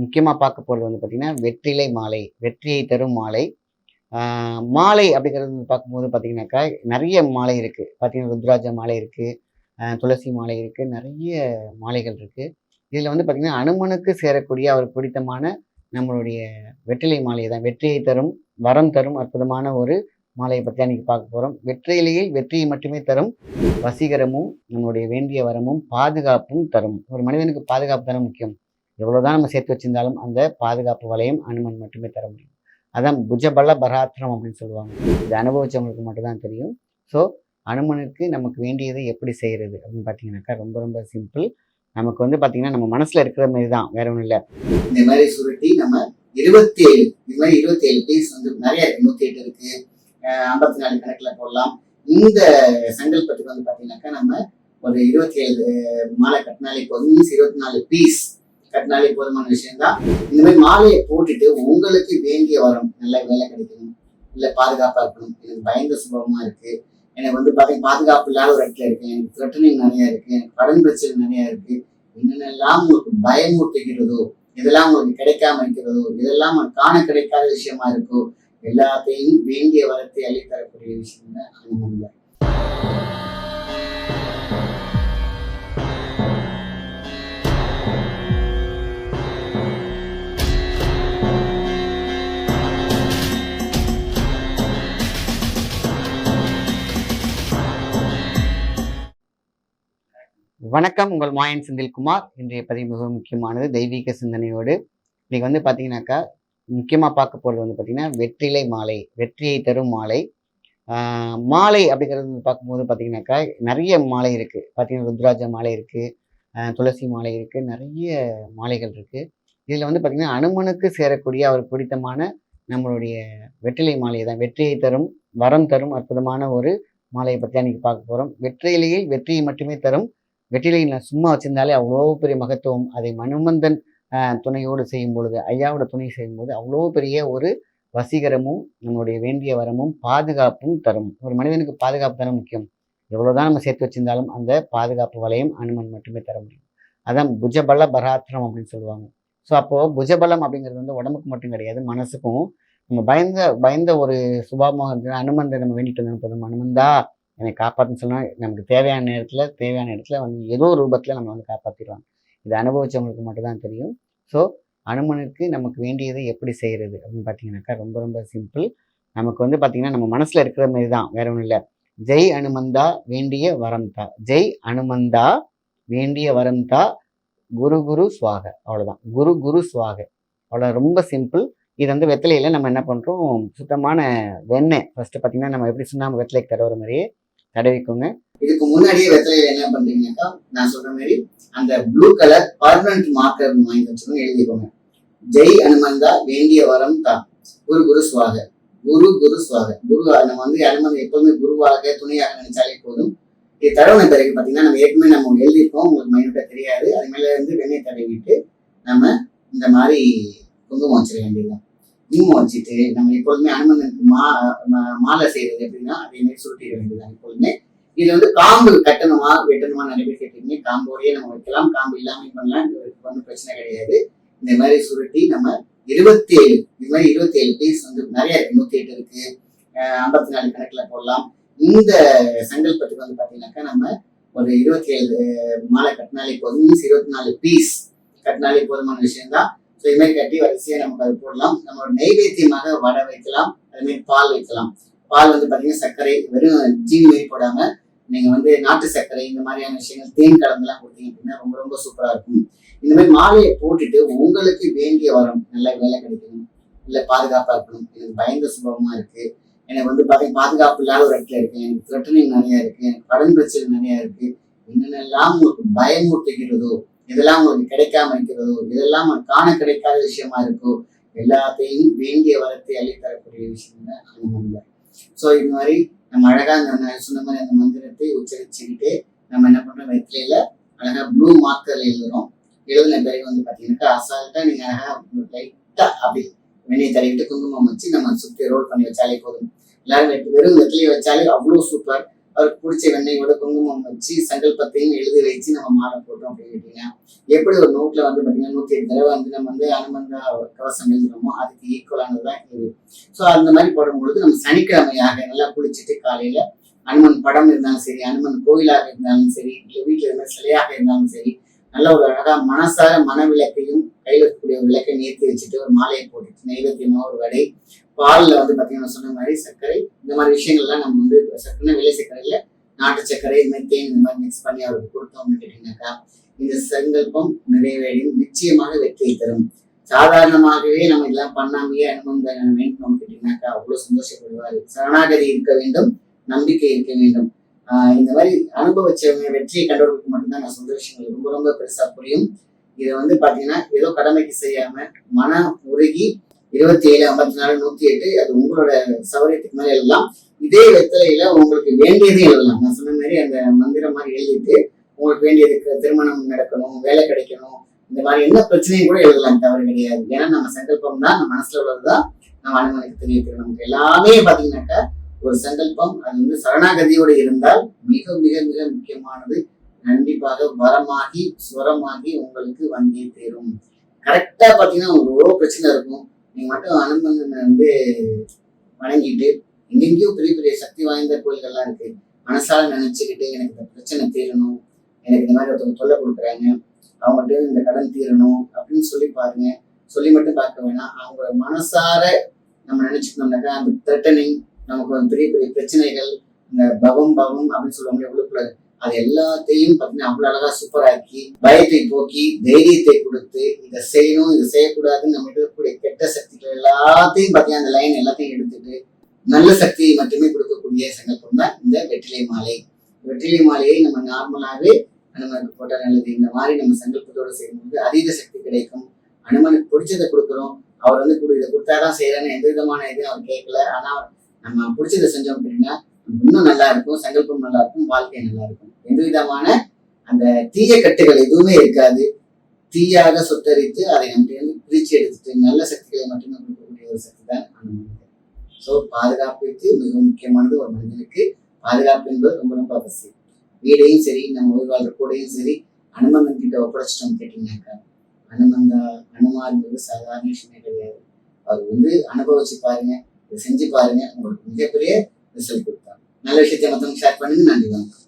முக்கியமாக பார்க்க போகிறது வந்து பார்த்திங்கன்னா வெற்றிலை மாலை வெற்றியை தரும் மாலை. மாலை அப்படிங்கிறது வந்து பார்க்கும்போது பார்த்தீங்கன்னாக்கா நிறைய மாலை இருக்குது பார்த்தீங்கன்னா ருத்ராஜ மாலை இருக்குது துளசி மாலை இருக்குது நிறைய மாலைகள் இருக்குது இதில் வந்து பார்த்திங்கன்னா அனுமனுக்கு சேரக்கூடிய அவர் பிடித்தமான நம்மளுடைய வெற்றிலை மாலை தான். வெற்றியை தரும் வரம் தரும் அற்புதமான ஒரு மாலையை பற்றி அன்றைக்கி பார்க்க போகிறோம் வெற்றிலையில் வெற்றியை மட்டுமே தரும் வசீகரமும் நம்மளுடைய வேண்டிய வரமும் பாதுகாப்பும் தரும். ஒரு மனிதனுக்கு பாதுகாப்பு தானே முக்கியம். எவ்வளோதான் நம்ம சேர்த்து வச்சிருந்தாலும் அந்த பாதுகாப்பு வலையம் அனுமன் மட்டுமே தர முடியும். அதான் புஜபல பராத்திரம் அப்படின்னு சொல்லுவாங்க. இது அனுபவிச்சவங்களுக்கு மட்டும்தான் தெரியும். ஸோ அனுமனுக்கு நமக்கு வேண்டியதை எப்படி செய்கிறது அப்படின்னு பார்த்தீங்கன்னாக்கா ரொம்ப ரொம்ப சிம்பிள் நமக்கு வந்து பார்த்தீங்கன்னா நம்ம மனசில் இருக்கிற மாதிரி தான் வேற ஒன்றும் இல்லை. இந்த மாதிரி சுருட்டி நம்ம இருபத்தி ஏழு இது மாதிரி இருபத்தி ஏழு பீஸ் வந்து நிறைய இருக்கு. நூத்தி எட்டு இருக்கு. ஐம்பத்தி நாலு கணக்கில் போடலாம். இந்த சங்கல்பத்துக்கு வந்து பார்த்தீங்கன்னாக்கா நம்ம ஒரு இருபத்தி ஏழு மாலை கட்டினாலே போதும். மீன்ஸ் இருபத்தி நாலு பீஸ் கட்டினாலே போதுமான விஷயம் தான் இந்த மாதிரி மாலையை போட்டுட்டு உங்களுக்கு வேண்டிய வரும் நல்ல வேலை கிடைக்கணும் இல்ல பாதுகாப்பா இருக்கணும். எனக்கு பயந்த சுபமா இருக்கு. எனக்கு வந்து பார்த்தீங்கன்னா பாதுகாப்பு இல்லாத ஒரு இடத்துல இருக்கேன் எனக்கு த்ரெட்டனிங் நிறைய இருக்கு. எனக்கு கடன் பிரச்சனை நிறைய இருக்கு. என்னென்னலாம் உங்களுக்கு பயமூட்டுகிறதோ இதெல்லாம் உங்களுக்கு கிடைக்காம இருக்கிறதோ இதெல்லாம் உங்களுக்கு காண கிடைக்காத விஷயமா இருக்கோ எல்லாத்தையும் வேண்டிய வரத்தை அள்ளித்தரக்கூடிய விஷயம் தான் அனுமதி வணக்கம் உங்கள் மாயன் செந்தில்குமார். இன்றைய பதிவு மிக முக்கியமானது தெய்வீக சிந்தனையோடு. இன்னைக்கு வந்து பார்த்தீங்கன்னாக்கா முக்கியமாக பார்க்க போகிறது வந்து பார்த்திங்கன்னா வெற்றிலை மாலை வெற்றியை தரும் மாலை. மாலை அப்படிங்கிறது வந்து பார்க்கும்போது பார்த்தீங்கன்னாக்கா நிறைய மாலை இருக்குது பார்த்தீங்கன்னா ருத்ராஜ மாலை இருக்குது துளசி மாலை இருக்குது நிறைய மாலைகள் இருக்குது இதில் வந்து பார்த்திங்கன்னா அனுமனுக்கு சேரக்கூடிய அவர் பிடித்தமான நம்மளுடைய வெற்றிலை மாலை தான் வெற்றியை தரும் வரம் தரும் அற்புதமான ஒரு மாலையை பற்றி அன்றைக்கி பார்க்க போகிறோம் வெற்றிலையில் வெற்றியை மட்டுமே தரும் வெற்றிலையை நான் சும்மா வச்சிருந்தாலே அவ்வளோ பெரிய மகத்துவம். அதை மனுமந்தன் துணையோடு செய்யும் பொழுது ஐயாவோட துணை செய்யும்போது அவ்வளோ பெரிய ஒரு வசீகரமும் நம்மளுடைய வேண்டிய வரமும் பாதுகாப்பும் தரும். ஒரு மனிதனுக்கு பாதுகாப்பு தானே முக்கியம். எவ்வளோதான் நம்ம சேர்த்து வச்சிருந்தாலும் அந்த பாதுகாப்பு வலையும் அனுமன் மட்டுமே தர முடியும். அதான் புஜபல பராத்திரம் அப்படின்னு சொல்லுவாங்க. ஸோ அப்போது புஜபலம் அப்படிங்கிறது வந்து உடம்புக்கு மட்டும் கிடையாது மனசுக்கும். நம்ம பயந்த பயந்த ஒரு சுபாவமாக இருந்ததுன்னா அனுமந்தை நம்ம வேண்டிட்டு இருந்தோம் போதும். அனுமந்தா என்னை காப்பாற்றுன்னு சொன்னால் நமக்கு தேவையான நேரத்தில் தேவையான இடத்துல வந்து ஏதோ ஒரு ரூபத்தில் நம்ம வந்து காப்பாற்றிடுவாங்க இது அனுபவிச்சவங்களுக்கு மட்டும்தான் தெரியும். ஸோ அனுமனுக்கு நமக்கு வேண்டியதை எப்படி செய்கிறது அப்படின்னு பார்த்தீங்கன்னாக்கா ரொம்ப ரொம்ப சிம்பிள் நமக்கு வந்து பார்த்தீங்கன்னா நம்ம மனசில் இருக்கிற மாதிரி தான் வேற ஒன்றும் இல்லை. ஜெய் அனுமந்தா வேண்டிய வரம் தா. ஜெய் அனுமந்தா வேண்டிய வரம் தா. குரு குரு சுவாக. அவ்வளோதான் குரு குரு சுவாக. அவ்வளோ ரொம்ப சிம்பிள் இது வந்து வெத்தலையில் நம்ம என்ன பண்ணுறோம் சுத்தமான வெண்ணெய். ஃபஸ்ட்டு பார்த்தீங்கன்னா நம்ம எப்படி சுண்ணாம்பு வெத்தலைக்கு தடவுற மாதிரியே தடவிக்கோங்க. இதுக்கு முன்னாடியே வெத்தலையில என்ன பண்றீங்கன்னாக்கா நான் சொல்ற மாதிரி அந்த ப்ளூ கலர் பர்மனன்ட் மார்க்கர் வாங்கி வச்சுக்கோங்க எழுதிக்கோங்க. ஜெய் அனுமந்தா வேண்டிய வரம் தான். குரு குரு சுவாக. குரு குரு சுவாக. குரு நம்ம வந்து அனுமதி எப்பவுமே குருவாக துணையாக நினைச்சாலே போதும். இது தடவின பிறகு பார்த்தீங்கன்னா நம்ம ஏற்கனவே நம்ம எழுதியிருக்கோம் உங்களுக்கு மைனூட்டா தெரியாது. அது மேல இருந்து வெண்ணெய் தடவிட்டு நம்ம இந்த மாதிரி குங்குமம் வச்சிட வேண்டியதுதான். குங்குமம் வச்சுட்டு நம்ம எப்பொழுதுமே அனுமந்தனுக்கு மா மா- மாலை செய்யறது எப்படின்னா அதே மாதிரி சுருட்டிட வேண்டியதுதான் எப்பொழுதுமே இது வந்து காம்பு கட்டணுமா வெட்டணுமா நிறைய பேர் கேட்டீங்க காம்போடையே நம்ம வைக்கலாம் காம்பு இல்லாமல் பண்ணலாம் ஒன்றும் பிரச்சனை கிடையாது. இந்த மாதிரி சுருட்டி நம்ம இருபத்தி ஏழு இது மாதிரி இருபத்தி ஏழு பீஸ் வந்து நிறைய இருக்கு. நூத்தி எட்டு இருக்கு. ஐம்பத்தி நாலு கணக்குல போடலாம். இந்த சங்கல்பத்துக்கு வந்து பாத்தீங்கன்னாக்கா நம்ம ஒரு இருபத்தி ஏழு மாலை கட்டினாலே போதும். மீன்ஸ் இருபத்தி நாலு பீஸ் கட்டினாலே போதுமான விஷயம்தான். தான் ஸோ கட்டி வரிசையை நமக்கு அது போடலாம். நம்ம ஒரு நைவேத்தியமாக வடை வைக்கலாம். அதுமாரி பால் வைக்கலாம். பால் வந்து பார்த்தீங்கன்னா சர்க்கரை வெறும் ஜீனி மாதிரி போடாம நீங்க வந்து நாட்டு சர்க்கரை இந்த மாதிரியான விஷயங்கள் தேன் கலந்துலாம் கொடுத்தீங்க அப்படின்னா ரொம்ப ரொம்ப சூப்பரா இருக்கும். இந்த மாதிரி மாலையை போட்டுட்டு உங்களுக்கு வேண்டிய வரம். நல்ல வேலை கிடைக்கணும். இல்ல பாதுகாப்பா இருக்கணும். எனக்கு பயந்த சுபமா இருக்கு. எனக்கு வந்து பாத்தீங்கன்னா பாதுகாப்பு இல்லாத ஒரு இடத்துல இருக்கு எனக்கு த்ரெட்டனிங் நிறைய இருக்கு. எனக்கு கடன் பிரச்சனை நிறைய இருக்கு. என்னென்னலாம் உங்களுக்கு பயமூட்டுகிறதோ இதெல்லாம் உங்களுக்கு கிடைக்காம இருக்கிறதோ இதெல்லாம் காண கிடைக்காத விஷயமா இருக்கோ எல்லாத்தையும் வேண்டிய வரத்தை அள்ளித்தரக்கூடிய விஷயம் தான் அனுமதி ஸோ இது மாதிரி நம்ம அழகா அந்த சொன்ன மாதிரி அந்த மந்திரத்தை உச்சரிச்சுக்கிட்டே நம்ம என்ன பண்றோம் வெற்றிலையில அழகா ப்ளூ மார்க்கர்ல எழுதுறோம். எழுதின பிறகு வந்து பாத்தீங்கன்னாக்கா அசால்ட்டா நீங்க அழகா லைட்டா அப்படி வெண்ணெய் தடவிட்டு குங்குமம் வச்சு நம்ம சுத்தி ரோல் பண்ணி வச்சாலே போதும். எல்லாரும் வெட்டி- வெறும் வெற்றிலையை வச்சாலே அவ்வளோ சூப்பர் அவருக்கு பிடிச்ச வெண்ணையோட குங்குமம் வச்சு சங்கல்பத்தையும் எழுதி வச்சு நம்ம மாலை போட்டோம் அப்படின்னு கேட்டீங்கன்னா எப்படி ஒரு நோட்ல வந்து பாத்தீங்கன்னா நூத்தி எட்டு தடவை வந்து நம்ம வந்து அனுமந்தா கவசம் எழுதுறோமோ அதுக்கு ஈக்குவலானது தான் இது. ஸோ அந்த மாதிரி போடும்பொழுது நம்ம சனிக்கிழமையாக நல்லா குளிச்சுட்டு காலையில அனுமன் படம் இருந்தாலும் சரி அனுமன் கோயிலாக இருந்தாலும் சரி இல்லை வீட்டில் இருந்த சிலையாக இருந்தாலும் சரி நல்ல ஒரு அழகா மனசார மன விளக்கையும் கையில் இருக்கக்கூடிய ஒரு விளக்கை நேர்த்தி வச்சுட்டு ஒரு மாலையை போட்டுட்டு நைவேத்தியமா ஒரு வடை பாலில் வந்து பார்த்தீங்கன்னா சொன்ன மாதிரி சர்க்கரை இந்த மாதிரி விஷயங்கள்லாம் நம்ம வந்து சர்க்கரை வெள்ளை சர்க்கரையில் நாட்டு சர்க்கரை இது மாதிரி தேன் இந்த மாதிரி மிக்ஸ் பண்ணி அவருக்கு கொடுத்தோம்னு கேட்டீங்கன்னாக்கா இந்த சங்கல்பம் நிறைவேறும் நிச்சயமாக வெற்றியை தரும். சாதாரணமாகவே நம்ம இதெல்லாம் பண்ணாமையே அனுபவம் வேண்டும் கேட்டீங்கன்னாக்கா அவ்வளோ சந்தோஷப்படுவார். சரணாகதி இருக்க வேண்டும் நம்பிக்கை இருக்க வேண்டும். ஆஹ் இந்த மாதிரி அனுபவிச்சவங்க வெற்றியை கண்டவர்களுக்கு மட்டும்தான் நான் சந்தோஷங்கள் ரொம்ப ரொம்ப பெருசா புரியும். இதை வந்து பாத்தீங்கன்னா ஏதோ கடமைக்கு செய்யாம மன உருகி இருபத்தி ஏழு ஐம்பத்தி நாலு நூத்தி எட்டு அது உங்களோட சௌரியத்துக்கு மேலே எழுதலாம். இதே வெத்தலையில உங்களுக்கு வேண்டியதே எழுதலாம். நான் சொன்ன மாதிரி அந்த மந்திரம் மாதிரி எழுதிட்டு உங்களுக்கு வேண்டியதுக்கு திருமணம் நடக்கணும் வேலை கிடைக்கணும் இந்த மாதிரி என்ன பிரச்சனையும் கூட எழுதலாம். தவறு கிடையாது. ஏன்னா நம்ம சங்கல்பம் தான் நம்ம மனசுல உள்ளதுதான். நம்ம அனுமதிக்கு தெரிவிக்கிறோம் நமக்கு எல்லாமே பாத்தீங்கன்னாக்கா ஒரு சங்கல்பம். அது வந்து சரணாகதியோடு இருந்தால் மிக மிக மிக முக்கியமானது கண்டிப்பாக வரமாகி சுவரமாகி உங்களுக்கு வந்தே தேரும். கரெக்டா பாத்தீங்கன்னா உங்களுக்கு எவ்வளோ பிரச்சனை இருக்கும். நீங்க மட்டும் அனுமந்தனை வந்து வணங்கிட்டு எங்கெங்கேயோ பெரிய பெரிய சக்தி வாய்ந்த கோயில்கள்லாம் இருக்கு. மனசால நினைச்சுக்கிட்டு எனக்கு இந்த பிரச்சனை தீரணும். எனக்கு இந்த மாதிரி ஒருத்தவங்க தொல்லை கொடுக்குறாங்க. அவங்கள்ட்ட இந்த கடன் தீரணும் அப்படின்னு சொல்லி பாருங்க. சொல்லி மட்டும் பார்க்க வேணாம். அவங்க மனசார நம்ம நினைச்சுக்கணும்னாக்கா அந்த த்ரெட்டனிங் நமக்கு வந்து பெரிய பெரிய பிரச்சனைகள் இந்த பவம் பவம் அப்படின்னு சொல்லுவாங்க உள்ளுக்குள்ள அது எல்லாத்தையும் பார்த்தீங்கன்னா அவ்வளோ அழகா சூப்பராக்கி பயத்தை போக்கி தைரியத்தை கொடுத்து இதை செய்யணும் இதை செய்யக்கூடாதுன்னு நம்ம இருக்கக்கூடிய கெட்ட சக்திகள் எல்லாத்தையும் பார்த்தீங்கன்னா அந்த லைன் எல்லாத்தையும் எடுத்துட்டு நல்ல சக்தியை மட்டுமே கொடுக்கக்கூடிய சங்கல்பம் தான் இந்த வெற்றிலை மாலை. வெற்றிலை மாலையை நம்ம நார்மலாகவே அனுமனுக்கு போட்டால் நல்லது. இந்த மாதிரி நம்ம சங்கல்பத்தோடு செய்யும்போது அதீத சக்தி கிடைக்கும். அனுமனுக்கு பிடிச்சதை கொடுக்குறோம். அவர் வந்து இதை கொடுத்தாதான் செய்யறேன்னு எந்த விதமான இதுவும் அவர் கேட்கல. ஆனா நம்ம பிடிச்சதை செஞ்சோம் அப்படின்னா இன்னும் நல்லா இருக்கும் சங்கல்பம் நல்லா இருக்கும் வாழ்க்கை நல்லா இருக்கும் எந்த விதமான அந்த தீய கட்டுகள் எதுவுமே இருக்காது. தீயாக சுத்தரித்து அதை நம்மகிட்ட பிரிச்சு எடுத்துட்டு நல்ல சக்திகளை மட்டுமே கொடுக்கக்கூடிய ஒரு சக்தி தான் அனுமதி ஸோ பாதுகாப்புக்கு மிக முக்கியமானது ஒரு மனிதனுக்கு. பாதுகாப்பு என்பது ரொம்ப ரொம்ப அவசியம். வீடையும் சரி நம்ம உயிர் வாழ்ற கூடையும் சரி அனுமந்தன் கிட்ட ஒப்படைச்சிட்டோம் கேட்டீங்கன்னாக்கா அனுமந்தா அனுமான்றது சாதாரண விஷயமே கிடையாது. அவர் வந்து அனுபவிச்சு பாருங்க இதை செஞ்சு பாருங்க உங்களுக்கு மிகப்பெரிய ரிசல்ட் கொடுத்தாங்க நல்ல விஷயத்தை மற்றவங்க ஷேர் பண்ணுங்க நன்றி வணக்கம்.